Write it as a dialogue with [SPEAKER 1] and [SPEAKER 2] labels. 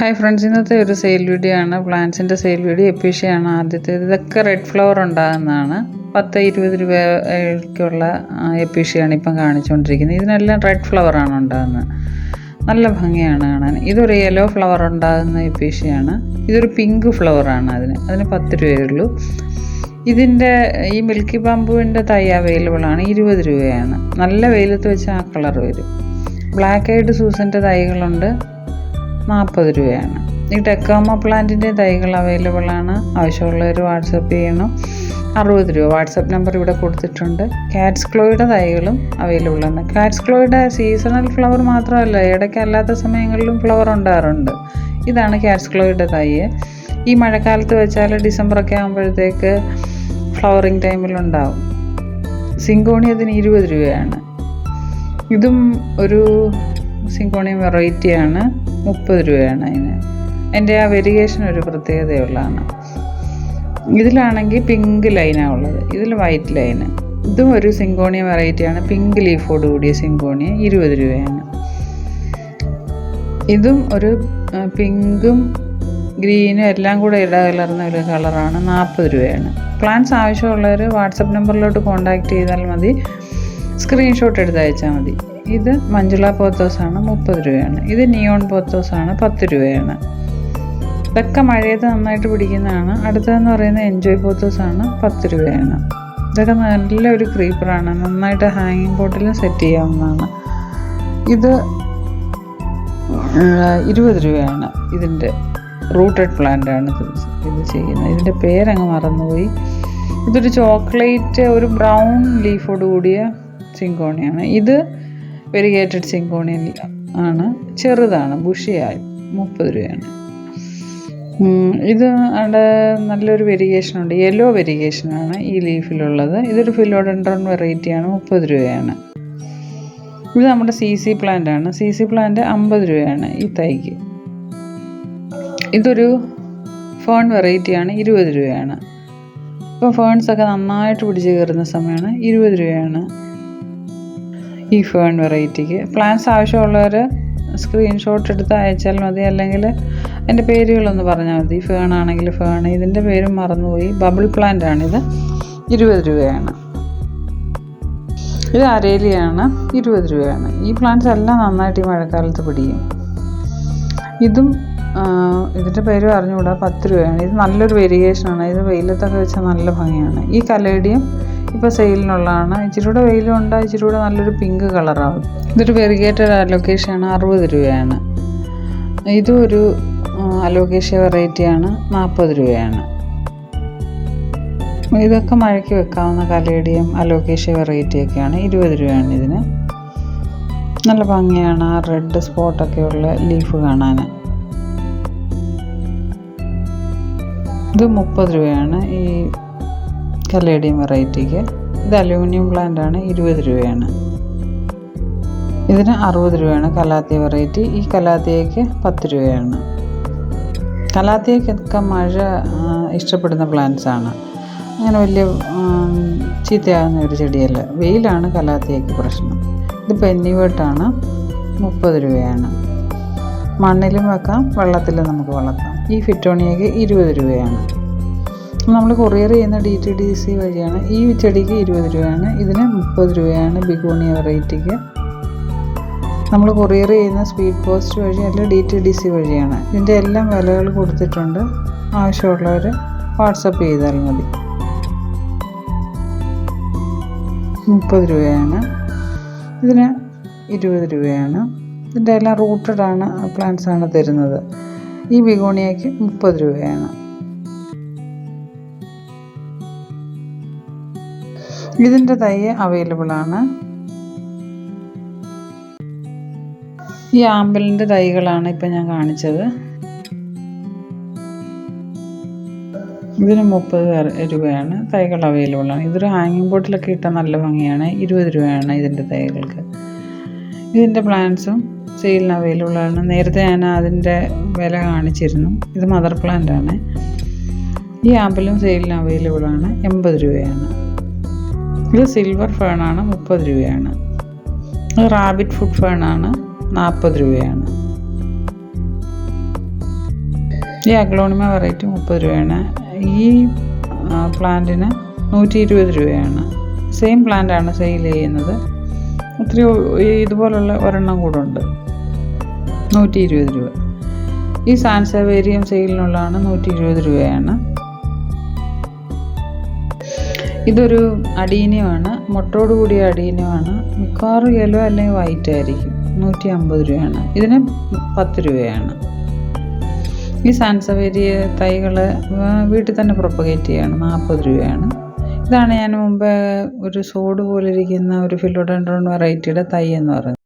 [SPEAKER 1] Hi friends ഇന്നത്തെ ഒരു sale video ആണ്. പ്ലാന്റ്സിന്റെ സെയിൽ വീഡിയോ എപ്പിഷയാണ് ആദ്യത്തെ ഇതൊക്കെ റെഡ് ഫ്ലവർ ഉണ്ടാകുന്നതാണ്. പത്ത് ഇരുപത് രൂപയ്ക്കുള്ള എപ്പിഷയാണ് ഇപ്പം കാണിച്ചുകൊണ്ടിരിക്കുന്നത്. ഇതിനെല്ലാം റെഡ് ഫ്ലവറാണ് ഉണ്ടാകുന്നത്. നല്ല ഭംഗിയാണ് കാണാൻ. ഇതൊരു യെല്ലോ ഫ്ലവർ ഉണ്ടാകുന്ന എപ്പിഷയാണ് ഇതൊരു പിങ്ക് ഫ്ലവറാണ് അതിന്. അതിന് പത്ത് രൂപയുള്ളൂ ഇതിന്റെ ഈ മിൽക്കി ബാമ്പുവിന്റെ തൈ അവൈലബിൾ ആണ്. ഇരുപത് രൂപയാണ്. നല്ല വെയിലത്ത് വെച്ച് ആ കളർ വരും. ബ്ലാക്ക് ആയിട്ട് സൂസന്റെ തൈകളുണ്ട്. നാൽപ്പത് രൂപയാണ്. ഈ ടെക്കോമ പ്ലാന്റിന്റെ തൈകൾ അവൈലബിൾ ആണ്. ആവശ്യമുള്ളവർ വാട്സപ്പ് ചെയ്യണം. അറുപത് രൂപ വാട്സപ്പ് നമ്പർ ഇവിടെ കൊടുത്തിട്ടുണ്ട്. കാറ്റ്സ് ക്ലോയുടെ തൈകളും അവൈലബിൾ ആണ്. കാറ്റ്സ് ക്ലോയുടെ സീസണൽ ഫ്ലവർ മാത്രമല്ല ഇടയ്ക്ക് അല്ലാത്ത സമയങ്ങളിലും ഫ്ലവർ ഉണ്ടാറുണ്ട് ഇതാണ് കാറ്റ്സ് ക്ലോയുടെ തൈ. ഈ മഴക്കാലത്ത് വെച്ചാൽ ഡിസംബറൊക്കെ ആകുമ്പോഴത്തേക്ക് ഫ്ലവറിങ് ടൈമിലുണ്ടാവും സിങ്കോണി അതിന് ഇരുപത് രൂപയാണ്. ഇതും ഒരു സിങ്കോണിയം വെറൈറ്റിയാണ് മുപ്പത് രൂപയാണ് അതിന്. അതിന്റെ ആ വെരിയേഷൻ ഒരു പ്രത്യേകതയുള്ളതാണ്. ഇതിലാണെങ്കിൽ പിങ്ക് ലൈനാണ് ഉള്ളത്. ഇതിൽ വൈറ്റ് ലൈന് ഇതും ഒരു സിങ്കോണിയ വെറൈറ്റിയാണ് പിങ്ക് ലീഫോട് കൂടിയ സിങ്കോണിയ ഇരുപത് രൂപയാണ്. ഇതും ഒരു പിങ്കും ഗ്രീനും എല്ലാം കൂടെ ഇടകലർന്ന ഒരു കളറാണ് നാൽപ്പത് രൂപയാണ്. പ്ലാൻസ് ആവശ്യമുള്ളവർ വാട്സപ്പ് നമ്പറിലോട്ട് കോൺടാക്റ്റ് ചെയ്താൽ മതി. സ്ക്രീൻഷോട്ട് എടുത്ത് അയച്ചാൽ മതി. ഇത് മഞ്ജുള പോത്തോസാണ് മുപ്പത് രൂപയാണ്. ഇത് നിയോൺ പോത്തോസാണ് പത്ത് രൂപയാണ്. ഇതൊക്കെ മഴയത്ത് നന്നായിട്ട് പിടിക്കുന്നതാണ്. അടുത്തതെന്ന് പറയുന്നത് എൻജോയ് പോത്തോസാണ് പത്ത് രൂപയാണ്. ഇതൊക്കെ നല്ലൊരു ക്രീപ്പറാണ്. നന്നായിട്ട് ഹാങ്ങിങ് ബോട്ടിലും സെറ്റ് ചെയ്യാവുന്നതാണ്. ഇത് ഇരുപത് രൂപയാണ് ഇതിന്റെ റൂട്ടഡ് പ്ലാന്റ് ആണ് ഇത് ചെയ്യുന്നത്. ഇതിന്റെ പേരങ്ങ് മറന്നുപോയി. ഇതൊരു ചോക്ലേറ്റ് ഒരു ബ്രൗൺ ലീഫോട് കൂടിയ സിങ്കോണിയാണ്. ഇത് വെരിഗേറ്റഡ് സിങ്കോണിയൻ ആണ്. ചെറുതാണ്. ബുഷിയായി. മുപ്പത് രൂപയാണ്. ഇത് അവിടെ നല്ലൊരു വെരിഗേഷൻ ഉണ്ട്. യെല്ലോ വെരിഗേഷനാണ് ഈ ലീഫിലുള്ളത് ഇതൊരു ഫിലോഡൻഡ്രോൺ വെറൈറ്റിയാണ് മുപ്പത് രൂപയാണ്. ഇത് നമ്മുടെ സി സി പ്ലാന്റ് ആണ്. സി സി പ്ലാന്റ് അമ്പത് രൂപയാണ് ഈ തൈക്ക്. ഇതൊരു ഫേൺ വെറൈറ്റിയാണ് ഇരുപത് രൂപയാണ്. ഇപ്പോൾ ഫേൺസ് ഒക്കെ നന്നായിട്ട് പിടിച്ച് കയറുന്ന സമയമാണ്. ഇരുപത് രൂപയാണ്. ഈ ഫേൺ വെറൈറ്റിക്ക് പ്ലാൻസ് ആവശ്യമുള്ളവർ സ്ക്രീൻഷോട്ട് എടുത്ത് അയച്ചാൽ മതി. അല്ലെങ്കിൽ അതിന്റെ പേരുകളൊന്ന് പറഞ്ഞാൽ മതി. ഫേൺ ആണെങ്കിൽ ഫേൺ ഇതിന്റെ പേരും മറന്നുപോയി. ബബിൾ പ്ലാന്റ് ആണിത്. ഇരുപത് രൂപയാണ്. ഇത് അരേലിയാണ്. ഇരുപത് രൂപയാണ്. ഈ പ്ലാന്റ്സ് എല്ലാം നന്നായിട്ട് ഈ മഴക്കാലത്ത് പിടിക്കും. ഇതും ഇതിന്റെ പേര് അറിഞ്ഞുകൂടാ. പത്ത് രൂപയാണ്. ഇത് നല്ലൊരു വേരിയേഷനാണ് ഇത് വെയിലത്തൊക്കെ വെച്ചാൽ നല്ല ഭംഗിയാണ്. ഈ കലേഡിയം ഇപ്പോൾ സെയിലിനുള്ളതാണ്. ഇച്ചിരി കൂടെ വെയിലും ഉണ്ട് ഇച്ചിരി കൂടെ നല്ലൊരു പിങ്ക് കളറാവും. ഇതൊരു വെറിഗേറ്റഡ് അലോക്കേഷനാണ് അറുപത് രൂപയാണ്. ഇതും ഒരു അലോക്കേഷ്യ വെറൈറ്റിയാണ് നാൽപ്പത് രൂപയാണ്. ഇതൊക്കെ മഴയ്ക്ക് വെക്കാവുന്ന കലേഡിയം അലോക്കേഷ്യ വെറൈറ്റിയൊക്കെയാണ് ഇരുപത് രൂപയാണ് ഇതിന്. നല്ല ഭംഗിയാണ് ആ റെഡ് സ്പോട്ടൊക്കെ ഉള്ള ലീഫ് കാണാൻ ഇത് മുപ്പത് രൂപയാണ്. ഈ കലേഡിയം വെറൈറ്റിക്ക്. ഇത് അലൂമിനിയം പ്ലാന്റ് ആണ് ഇരുപത് രൂപയാണ്. ഇതിന് അറുപത് രൂപയാണ് കലാത്തിയ വെറൈറ്റി. ഈ കലാത്തിയയ്ക്ക് പത്ത് രൂപയാണ്. കലാത്തിയക്കൊക്കെ മഴ ഇഷ്ടപ്പെടുന്ന പ്ലാന്റ്സ് ആണ്. അങ്ങനെ വലിയ ചീത്തയാകുന്ന ഒരു ചെടിയല്ല. വെയിലാണ് കലാത്തിയയ്ക്ക് പ്രശ്നം. ഇത് പെന്നിവേട്ടാണ് മുപ്പത് രൂപയാണ്. മണ്ണിലും വെക്കാം വെള്ളത്തിലും നമുക്ക് വളർത്താം. ഈ ഫിറ്റോണിയയ്ക്ക് ഇരുപത് രൂപയാണ്. നമ്മൾ കൊറിയർ ചെയ്യുന്ന ഡി ടി ഡി സി വഴിയാണ്. ഈ ചെടിക്ക് ഇരുപത് രൂപയാണ്. ഇതിന് മുപ്പത് രൂപയാണ് ബിഗോണിയ വെറൈറ്റിക്ക് നമ്മൾ കൊറിയർ ചെയ്യുന്ന സ്പീഡ് പോസ്റ്റ് വഴി അല്ല ഡി ടി ഡി സി വഴിയാണ്. ഇതിന്റെ എല്ലാം വിലകൾ കൊടുത്തിട്ടുണ്ട്. ആവശ്യമുള്ളവർ വാട്സപ്പ് ചെയ്താൽ മതി. മുപ്പത് രൂപയാണ്. ഇതിന് ഇരുപത് രൂപയാണ്. ഇതിന്റെ എല്ലാം റൂട്ടഡ് ആണ് പ്ലാന്റ്സ് ആണ് തരുന്നത്. ഈ ബിഗോണിയയ്ക്ക് മുപ്പത് രൂപയാണ്. ഇതിന്റെ തൈ അവൈലബിൾ ആണ്. ഈ ആമ്പലിന്റെ തൈകളാണ് ഇപ്പം ഞാൻ കാണിച്ചത്. ഇതിന് മുപ്പത് രൂപയാണ്. തൈകൾ അവൈലബിൾ ആണ്. ഇതൊരു ഹാങ്ങിങ് ബോട്ടിലൊക്കെ ഇട്ടാൽ നല്ല ഭംഗിയാണ്. ഇരുപത് രൂപയാണ് ഇതിന്റെ തൈകൾക്ക്. ഇതിന്റെ പ്ലാന്റ്സും സെയിലിന് അവൈലബിൾ ആണ്. നേരത്തെ ഞാൻ അതിന്റെ വില കാണിച്ചിരുന്നു. ഇത് മദർ പ്ലാന്റ് ആണ്. ഈ ആപ്പിളും സെയിലിന് അവൈലബിൾ ആണ്. എൺപത് രൂപയാണ്. ഇത് സിൽവർ ഫേണാണ് മുപ്പത് രൂപയാണ്. റാബിറ്റ് ഫുഡ് ഫേണാണ് നാൽപ്പത് രൂപയാണ്. ഈ അഗ്ലോണിമ വെറൈറ്റി മുപ്പത് രൂപയാണ്. ഈ പ്ലാന്റിന് നൂറ്റി ഇരുപത് രൂപയാണ്. സെയിം പ്ലാന്റാണ് സെയിൽ ചെയ്യുന്നത്. ഒത്തിരി ഇതുപോലുള്ള ഒരെണ്ണം കൂടെ ഉണ്ട്. നൂറ്റി ഇരുപത് രൂപ. ഈ സാൻസവേരിയം സെയിലിനുള്ളതാണ് നൂറ്റി ഇരുപത് രൂപയാണ്. ഇതൊരു അടീനിയമാണ്. മുട്ടോട് കൂടിയ അടീനിയമാണ്. മിക്കവാറും യെല്ലോ അല്ലെങ്കിൽ വൈറ്റ് ആയിരിക്കും. നൂറ്റി അമ്പത് രൂപയാണ്. ഇതിന് പത്ത് രൂപയാണ്. ഈ സാൻസവേരിയ തൈകൾ വീട്ടിൽ തന്നെ പ്രൊപ്പഗേറ്റ് ചെയ്യാണ്. നാൽപ്പത് രൂപയാണ്. ഇതാണ് ഞാൻ മുമ്പേ ഒരു സോഡ് പോലെ ഇരിക്കുന്ന ഒരു ഫിലോഡൻഡ്രോൺ വെറൈറ്റിയുടെ തൈ എന്ന് പറയുന്നത്.